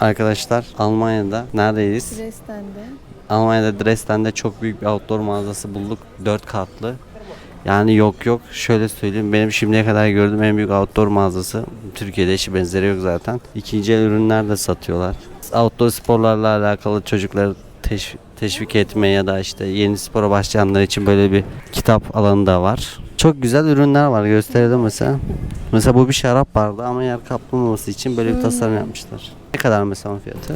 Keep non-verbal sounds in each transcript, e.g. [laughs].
Arkadaşlar Almanya'da neredeyiz? Dresden'de. Almanya'da Dresden'de çok büyük bir outdoor mağazası bulduk. 4 katlı. Yani yok yok şöyle söyleyeyim benim şimdiye kadar gördüğüm en büyük outdoor mağazası. Türkiye'de eşi benzeri yok zaten. İkinci el ürünler de satıyorlar. Outdoor sporlarla alakalı çocukları teşvik, teşvik etme ya da işte yeni spora başlayanlar için böyle bir kitap alanı da var. Çok güzel ürünler var gösterelim mesela. Mesela bu bir şarap vardı ama yer kaplamaması için böyle bir tasarım yapmışlar. Ne kadar mesela onun fiyatı?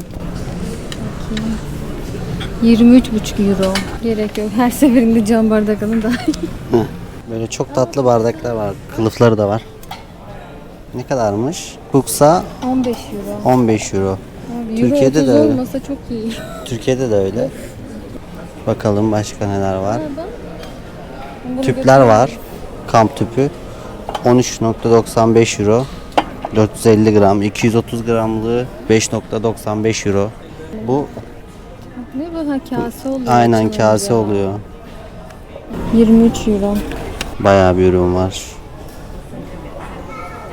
23,5 euro. Gerek yok. Her seferinde cam bardak alın daha iyi. Böyle çok tatlı bardaklar var. Kılıfları da var. Ne kadarmış? Kuksa 15 euro. 15 euro. Abi, Türkiye'de euro de 30 öyle. olmasa çok iyi. Türkiye'de de öyle. Bakalım başka neler var. Bunu Tüpler var. Kamp tüpü. 13.95 euro. 450 gram. 230 gramlığı 5.95 euro. Bu Ne bu? Ha kase oluyor. aynen kase oluyor. oluyor. 23 euro. Bayağı bir ürün var.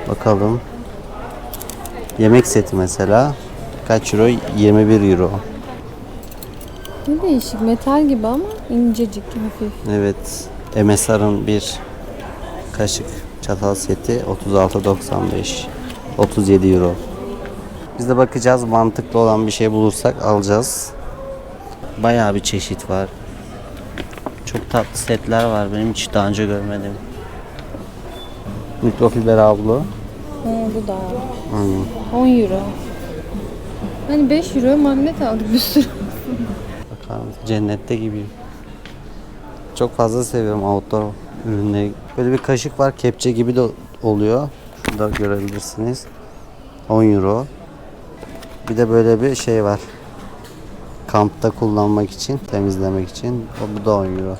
Bakalım. Yemek seti mesela. Kaç euro? 21 euro. Ne değişik. Metal gibi ama incecik, hafif. Evet. MSR'ın bir kaşık çatal seti 36.95 37 euro. Biz de bakacağız mantıklı olan bir şey bulursak alacağız. Bayağı bir çeşit var. Çok tatlı setler var benim hiç daha önce görmedim. Mikrofiber havlu. Ha, bu da. Hmm. 10 euro. Hani 5 euro magnet aldık bir sürü. Bakar mısın? Cennette gibi. Çok fazla seviyorum outdoor ürünleri. Böyle bir kaşık var. Kepçe gibi de oluyor. Şurada görebilirsiniz. 10 euro. Bir de böyle bir şey var. Kampta kullanmak için, temizlemek için. O bu da 10 euro.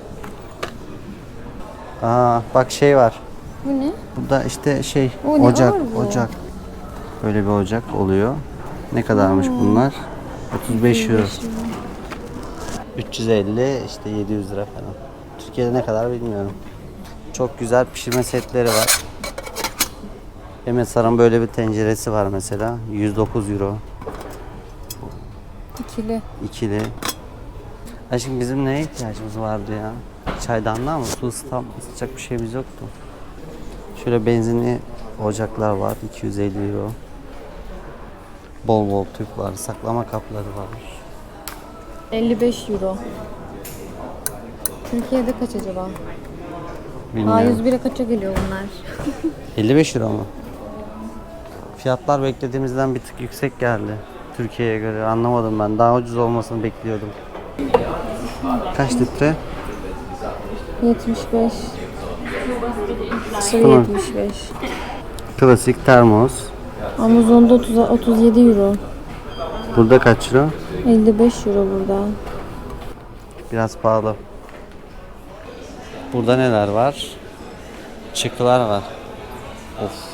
Aa, bak şey var. Bu ne? Burada işte şey O ocak, bu? ocak. Böyle bir ocak oluyor. Ne kadarmış bunlar? 35 euro. 350 işte 700 lira falan. Türkiye'de ne kadar bilmiyorum. Çok güzel pişirme setleri var. MSR'ın böyle bir tenceresi var mesela. 109 euro. İkili. ikili. Aşkım bizim neye ihtiyacımız vardı ya? Çaydanlığa mı? Su ısıtan, ısıtacak bir şeyimiz yoktu. Şöyle benzinli ocaklar var. 250 euro. Bol bol tüp var. Saklama kapları var. 55 euro. Türkiye'de kaç acaba? Bilmiyorum. A101'e kaça geliyor bunlar? [laughs] 55 euro mu? Fiyatlar beklediğimizden bir tık yüksek geldi. Türkiye'ye göre anlamadım ben. Daha ucuz olmasını bekliyordum. Kaç litre? 75. Tamam. 75. Klasik termos. Amazon'da 30, 37 euro. Burada kaç euro? 55 euro burada. Biraz pahalı. Burada neler var? Çıkılar var. Of.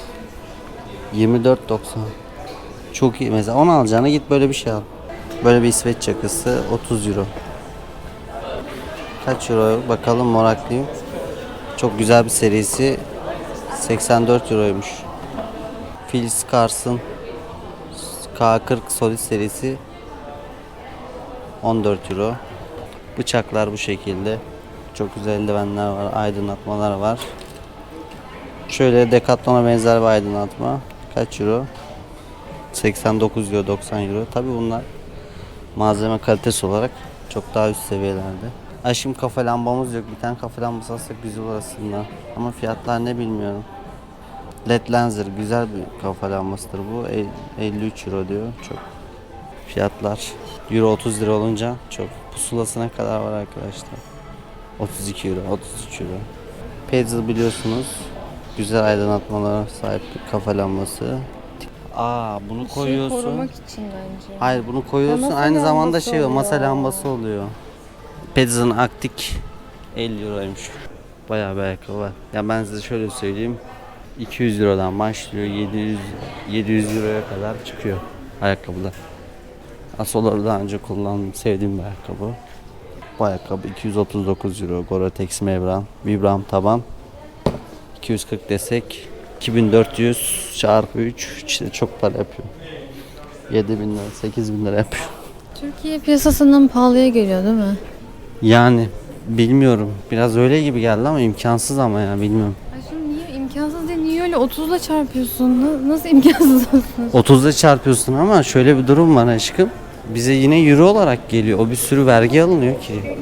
24.90. Çok iyi. Mesela onu alacağına git böyle bir şey al. Böyle bir İsveç çakısı 30 euro. Kaç euro? Bakalım moraklıyım. Çok güzel bir serisi. 84 euroymuş. Phil Scars'ın K40 Solid serisi 14 euro. Bıçaklar bu şekilde. Çok güzel eldivenler var, aydınlatmalar var. Şöyle Decathlon'a benzer bir aydınlatma. Kaç euro? 89 euro, 90 euro. Tabi bunlar malzeme kalitesi olarak çok daha üst seviyelerde. Aşkım kafa lambamız yok. Bir tane kafa lambası alsak güzel olur aslında. Ama fiyatlar ne bilmiyorum. LED Lenser güzel bir kafa lambasıdır bu. El- 53 euro diyor. Çok fiyatlar. Euro 30 lira olunca çok. Pusulasına kadar var arkadaşlar. 32 euro, 33 euro. Petzl biliyorsunuz. Güzel aydınlatmalara sahip bir kafa lambası. Aa bunu koyuyorsun. Şey korumak için bence. Hayır bunu koyuyorsun. masa Aynı zamanda şey oluyor, masa lambası oluyor. Petzl'ın Aktik 50 euroymuş. Bayağı bir ayakkabı var. Ya ben size şöyle söyleyeyim. 200 Euro'dan başlıyor 700 700 Euro'ya kadar çıkıyor ayakkabılar. Asoları daha önce kullandım, sevdiğim bir ayakkabı. Bu ayakkabı 239 Euro. Gore-Tex Membran, Vibram taban. 240 desek 2400 çarpı 3 işte çok para yapıyor. 7 bin lira, 8 bin lira yapıyor. Türkiye piyasasından pahalıya geliyor değil mi? Yani bilmiyorum. Biraz öyle gibi geldi ama imkansız ama ya bilmiyorum. Ay şimdi niye imkansız değil? Niye öyle 30'la çarpıyorsun? Na- Nasıl imkansız olsun? 30'da çarpıyorsun ama şöyle bir durum var aşkım. Bize yine euro olarak geliyor. O bir sürü vergi alınıyor ki.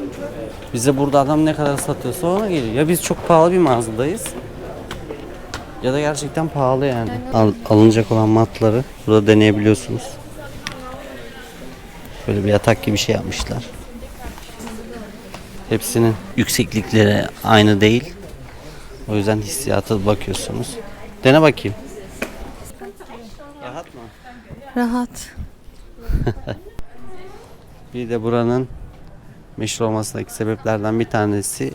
Bize burada adam ne kadar satıyorsa ona geliyor. Ya biz çok pahalı bir mağazadayız. Ya da gerçekten pahalı yani. Al- alınacak olan matları burada deneyebiliyorsunuz. Böyle bir yatak gibi bir şey yapmışlar. Hepsinin yükseklikleri aynı değil. O yüzden hissiyata bakıyorsunuz. Dene bakayım. Rahat mı? Rahat. [laughs] Bir de buranın meşhur olmasındaki sebeplerden bir tanesi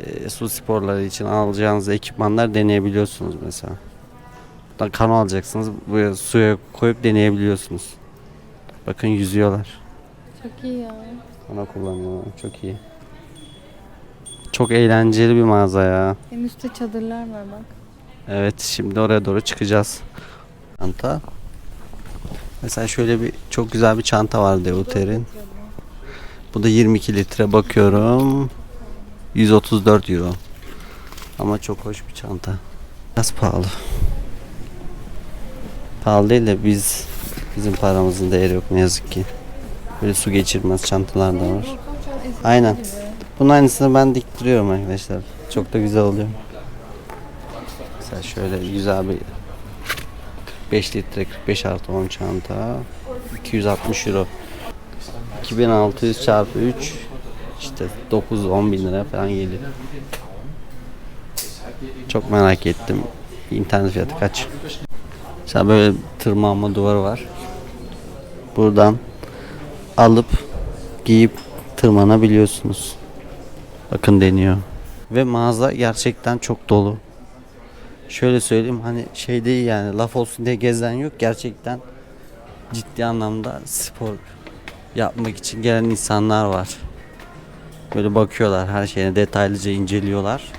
e, su sporları için alacağınız ekipmanlar deneyebiliyorsunuz mesela. Buradan kano alacaksınız. Buraya suya koyup deneyebiliyorsunuz. Bakın yüzüyorlar. Çok iyi ya. Kano kullanıyorlar. Çok iyi. Çok eğlenceli bir mağaza ya. Hem üstte çadırlar var bak. Evet şimdi oraya doğru çıkacağız. Çanta. Mesela şöyle bir çok güzel bir çanta var Deuter'in. Bu da 22 litre bakıyorum. 134 euro. Ama çok hoş bir çanta. Biraz pahalı. Pahalı değil de biz bizim paramızın değeri yok ne yazık ki. Böyle su geçirmez çantalar da var. Aynen. Bunun aynısını ben diktiriyorum arkadaşlar. Çok da güzel oluyor. Mesela şöyle güzel bir 45 litre 45 artı 10 çanta 260 euro 2600 çarpı 3 işte 9-10 bin lira falan geliyor. Çok merak ettim. İnternet fiyatı kaç? Mesela böyle tırmanma duvarı var. Buradan alıp giyip tırmanabiliyorsunuz. Bakın deniyor. Ve mağaza gerçekten çok dolu. Şöyle söyleyeyim hani şey değil yani laf olsun diye gezen yok. Gerçekten ciddi anlamda spor yapmak için gelen insanlar var. Böyle bakıyorlar her şeyine detaylıca inceliyorlar.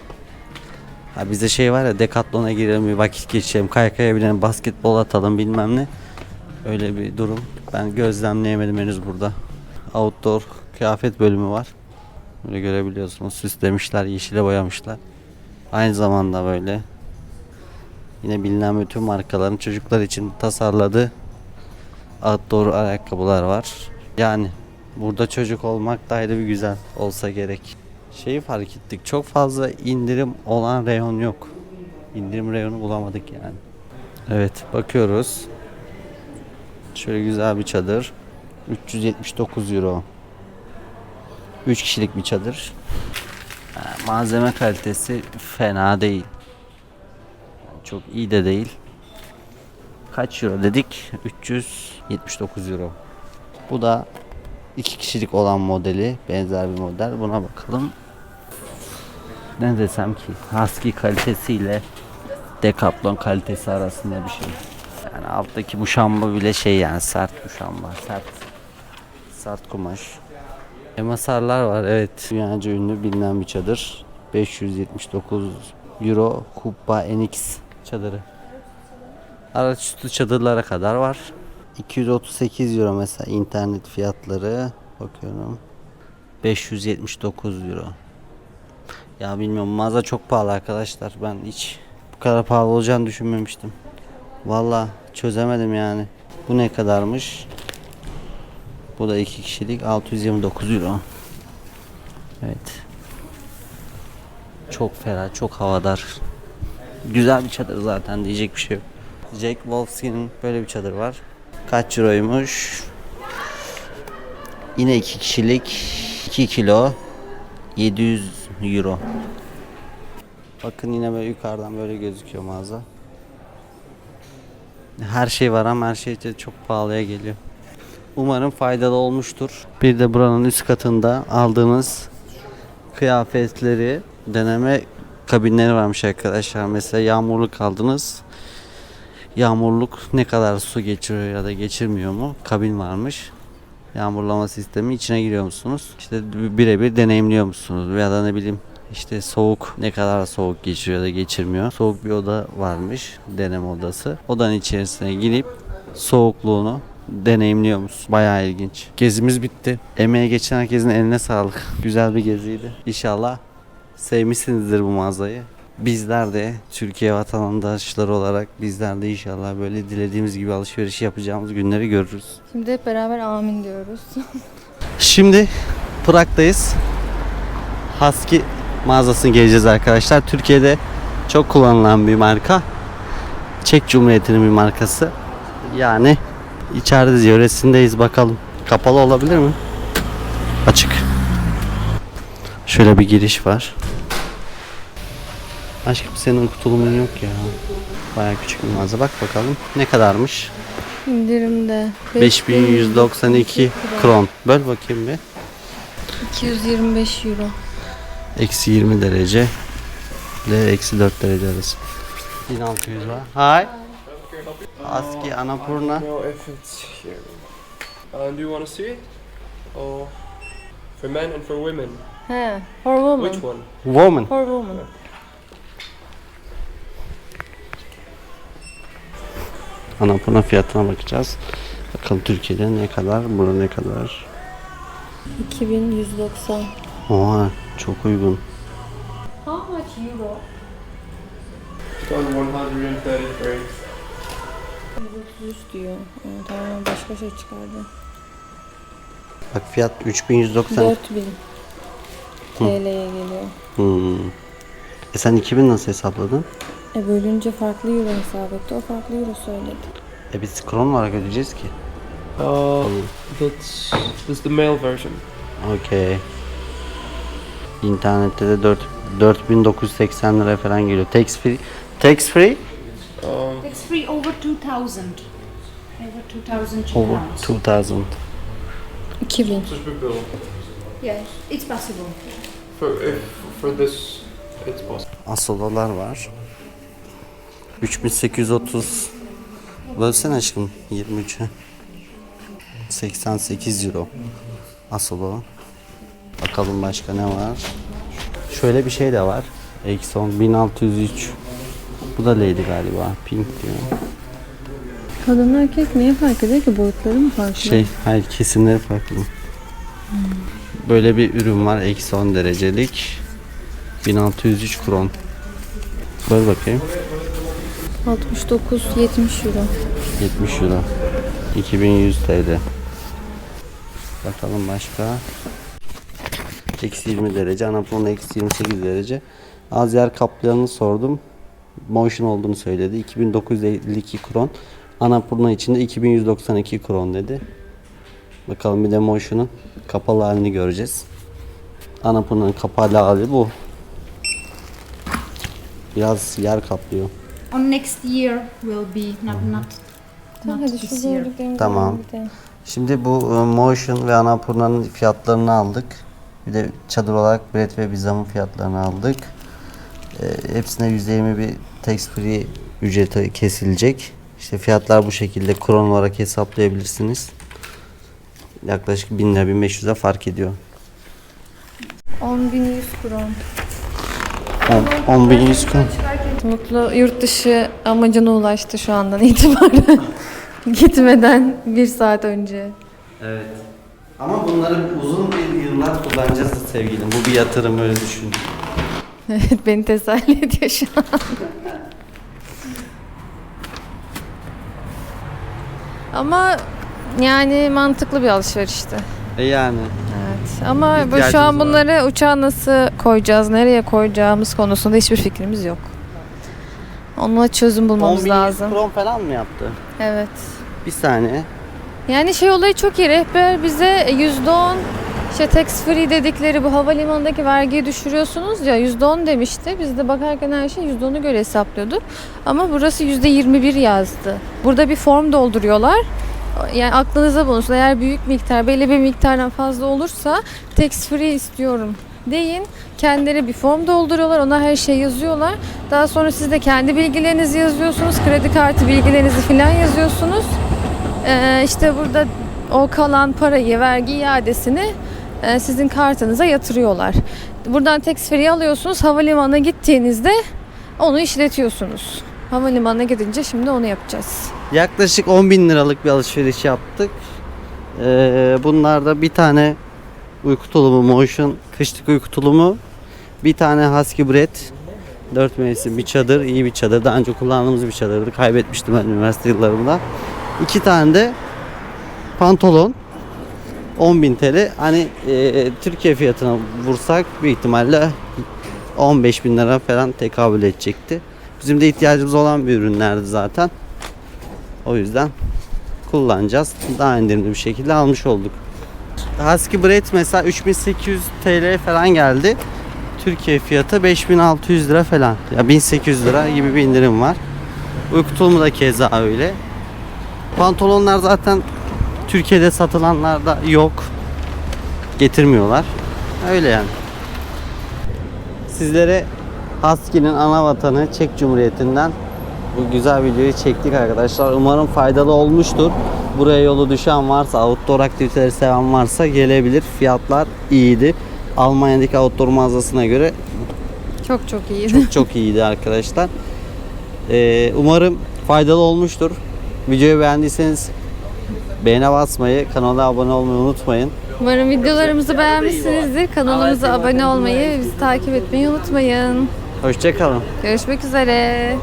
Ha bize şey var ya Decathlon'a girelim bir vakit geçirelim, kaykaya binelim, basketbol atalım bilmem ne. Öyle bir durum. Ben gözlemleyemedim henüz burada. Outdoor kıyafet bölümü var. Böyle görebiliyorsunuz. Süslemişler, yeşile boyamışlar. Aynı zamanda böyle yine bilinen bütün markaların çocuklar için tasarladığı outdoor ayakkabılar var. Yani burada çocuk olmak da ayrı bir güzel olsa gerek. Şeyi fark ettik. Çok fazla indirim olan reyon yok. İndirim reyonu bulamadık yani. Evet bakıyoruz. Şöyle güzel bir çadır. 379 euro. 3 kişilik bir çadır. Malzeme kalitesi fena değil. Çok iyi de değil. Kaç euro dedik? 379 euro. Bu da iki kişilik olan modeli. Benzer bir model. Buna bakalım. Ne desem ki? Husky kalitesiyle Decathlon kalitesi arasında bir şey. Yani alttaki muşamba bile şey yani sert muşamba. Sert. Sert kumaş. Emasarlar var evet. Dünyaca ünlü bilinen bir çadır. 579 Euro Kubba NX çadırı. Araçüstü çadırlara kadar var. 238 Euro mesela internet fiyatları. Bakıyorum. 579 Euro. Ya bilmiyorum mağaza çok pahalı arkadaşlar. Ben hiç bu kadar pahalı olacağını düşünmemiştim. Valla çözemedim yani. Bu ne kadarmış? Bu da iki kişilik 629 euro. Evet. Çok ferah, çok havadar. Güzel bir çadır zaten diyecek bir şey yok. Jack Wolfskin'in böyle bir çadır var. Kaç euroymuş? Yine iki kişilik 2 kilo 700 euro. Bakın yine böyle yukarıdan böyle gözüküyor mağaza. Her şey var ama her şey de çok pahalıya geliyor. Umarım faydalı olmuştur. Bir de buranın üst katında aldığınız kıyafetleri deneme kabinleri varmış arkadaşlar. Mesela yağmurluk aldınız. Yağmurluk ne kadar su geçiriyor ya da geçirmiyor mu? Kabin varmış. Yağmurlama sistemi içine giriyor musunuz? İşte birebir deneyimliyor musunuz? Ya da ne bileyim işte soğuk ne kadar soğuk geçiriyor da geçirmiyor. Soğuk bir oda varmış deneme odası. Odanın içerisine girip soğukluğunu deneyimliyoruz. Bayağı ilginç. Gezimiz bitti. Emeğe geçen herkesin eline sağlık. Güzel bir geziydi. İnşallah sevmişsinizdir bu mağazayı. Bizler de Türkiye vatandaşları olarak bizler de inşallah böyle dilediğimiz gibi alışveriş yapacağımız günleri görürüz. Şimdi hep beraber amin diyoruz. [laughs] Şimdi Prag'dayız. Husky mağazasına geleceğiz arkadaşlar. Türkiye'de çok kullanılan bir marka. Çek Cumhuriyeti'nin bir markası. Yani içeride yöresindeyiz bakalım. Kapalı olabilir mi? Açık. Şöyle bir giriş var. Aşkım senin kutulumun yok ya. Baya küçük bir mağaza. Bak bakalım ne kadarmış? İndirimde. 5192 kron. Böl bakayım bir. 225 euro. Eksi 20 derece ile eksi 4 derece arası. 1600 var. Hi. Aski if it's here. Uh, do you want to see it? Oh, for men and for women. He, for woman. Which one? Woman. For woman. Annapurna fiyatına bakacağız. Bakalım Türkiye'de ne kadar, burada ne kadar. 2190. Oha çok uygun. How much euro? It's on 133. 133 diyor. Aa, tamam başka şey çıkardı. Bak fiyat 3190. 4000 TL'ye geliyor. Hmm. E sen 2000 nasıl hesapladın? E bölünce farklı euro hesap etti. O farklı euro söyledi. E biz kron olarak ödeyeceğiz ki. Uh, that's that's the male version. Okey. İnternette de 4 4980 lira falan geliyor. Tax free. Tax free Um, It's free over 2000. Over 2000 over pounds. 2000. 2000. just bir bill. Yes, it's possible. For if for this, it's possible. Asololar var. 3830 Bölsene aşkım 23'e 88 euro. Asolo Bakalım başka ne var? Şöyle bir şey de var. Exxon 1603 Bu da Lady galiba Pink diyor. Kadın erkek neye fark ediyor ki? Boyutları mı farklı? Şey hayır kesimleri farklı. Böyle bir ürün var Eksi 10 derecelik 1603 kron. Böl bakayım 69 70 euro. 70 euro. 2100 TL. Bakalım başka. Eksi 20 derece. Anapurna eksi 28 derece. Az yer kaplayanı sordum. Motion olduğunu söyledi. 2952 kron. Anapurna içinde 2192 kron dedi. Bakalım bir de Motion'un kapalı halini göreceğiz. Anapurna'nın kapalı hali bu. Biraz yer kaplıyor. On next year will be not not not Hadi şu this year. gördüklerimizi Tamam. Şimdi bu e, Motion ve Annapurna'nın fiyatlarını aldık. Bir de çadır olarak Bread ve Bizam'ın fiyatlarını aldık. E, hepsine %20 bir tax free ücreti kesilecek. İşte fiyatlar bu şekilde kron olarak hesaplayabilirsiniz. Yaklaşık 1000 lira 1500'e fark ediyor. 10.100 kron. 10 1100 kron. Mutlu yurt dışı amacına ulaştı şu andan [laughs] itibaren. Gitmeden bir saat önce. Evet. Ama bunları uzun bir yıllar kullanacağız sevgilim. Bu bir yatırım öyle düşün. [laughs] Evet beni teselli ediyor şu an. [laughs] Ama yani mantıklı bir alışverişti. E yani. Evet. Ama bu şu İhtiyacımız an var. bunları uçağa nasıl koyacağız, nereye koyacağımız konusunda hiçbir fikrimiz yok. Onunla çözüm bulmamız 10.100 lazım. kron falan mı yaptı? Evet. Bir saniye. Yani şey olayı çok iyi. Rehber bize %10 işte tax free dedikleri bu havalimanındaki vergiyi düşürüyorsunuz ya %10 demişti. Biz de bakarken her şey %10'u göre hesaplıyorduk. Ama burası %21 yazdı. Burada bir form dolduruyorlar. Yani aklınıza bulunsun. Eğer büyük miktar, belli bir miktardan fazla olursa tax free istiyorum deyin. Kendileri bir form dolduruyorlar. Ona her şey yazıyorlar. Daha sonra siz de kendi bilgilerinizi yazıyorsunuz. Kredi kartı bilgilerinizi falan yazıyorsunuz. Ee, işte burada o kalan parayı, vergi iadesini e, sizin kartınıza yatırıyorlar. Buradan tax free alıyorsunuz. Havalimanına gittiğinizde onu işletiyorsunuz. Havalimanına gidince şimdi onu yapacağız. Yaklaşık 10 bin liralık bir alışveriş yaptık. Ee, bunlarda bir tane uyku tulumu, Motion kışlık uyku tulumu, bir tane Husky Bread, 4 mevsim bir çadır, iyi bir çadır. Daha önce kullandığımız bir çadırdı. Kaybetmiştim ben üniversite yıllarımda. İki tane de pantolon. 10.000 TL. Hani e, Türkiye fiyatına vursak büyük ihtimalle 15 bin lira falan tekabül edecekti. Bizim de ihtiyacımız olan bir ürünlerdi zaten. O yüzden kullanacağız. Daha indirimli bir şekilde almış olduk. Husky Bread mesela 3800 TL falan geldi. Türkiye fiyatı 5600 lira falan. Ya 1800 lira gibi bir indirim var. Uyku tulumu da keza öyle. Pantolonlar zaten Türkiye'de satılanlarda yok. Getirmiyorlar. Öyle yani. Sizlere Husky'nin ana vatanı Çek Cumhuriyeti'nden bu güzel videoyu çektik arkadaşlar. Umarım faydalı olmuştur. Buraya yolu düşen varsa, outdoor aktiviteleri seven varsa gelebilir. Fiyatlar iyiydi. Almanya'daki outdoor mağazasına göre Çok çok iyi. çok [laughs] çok iyiydi arkadaşlar. Ee, umarım faydalı olmuştur. Videoyu beğendiyseniz beğene basmayı, kanala abone olmayı unutmayın. Umarım videolarımızı beğenmişsinizdir. Kanalımıza abone olmayı, bizi takip etmeyi unutmayın. Hoşçakalın. Görüşmek üzere.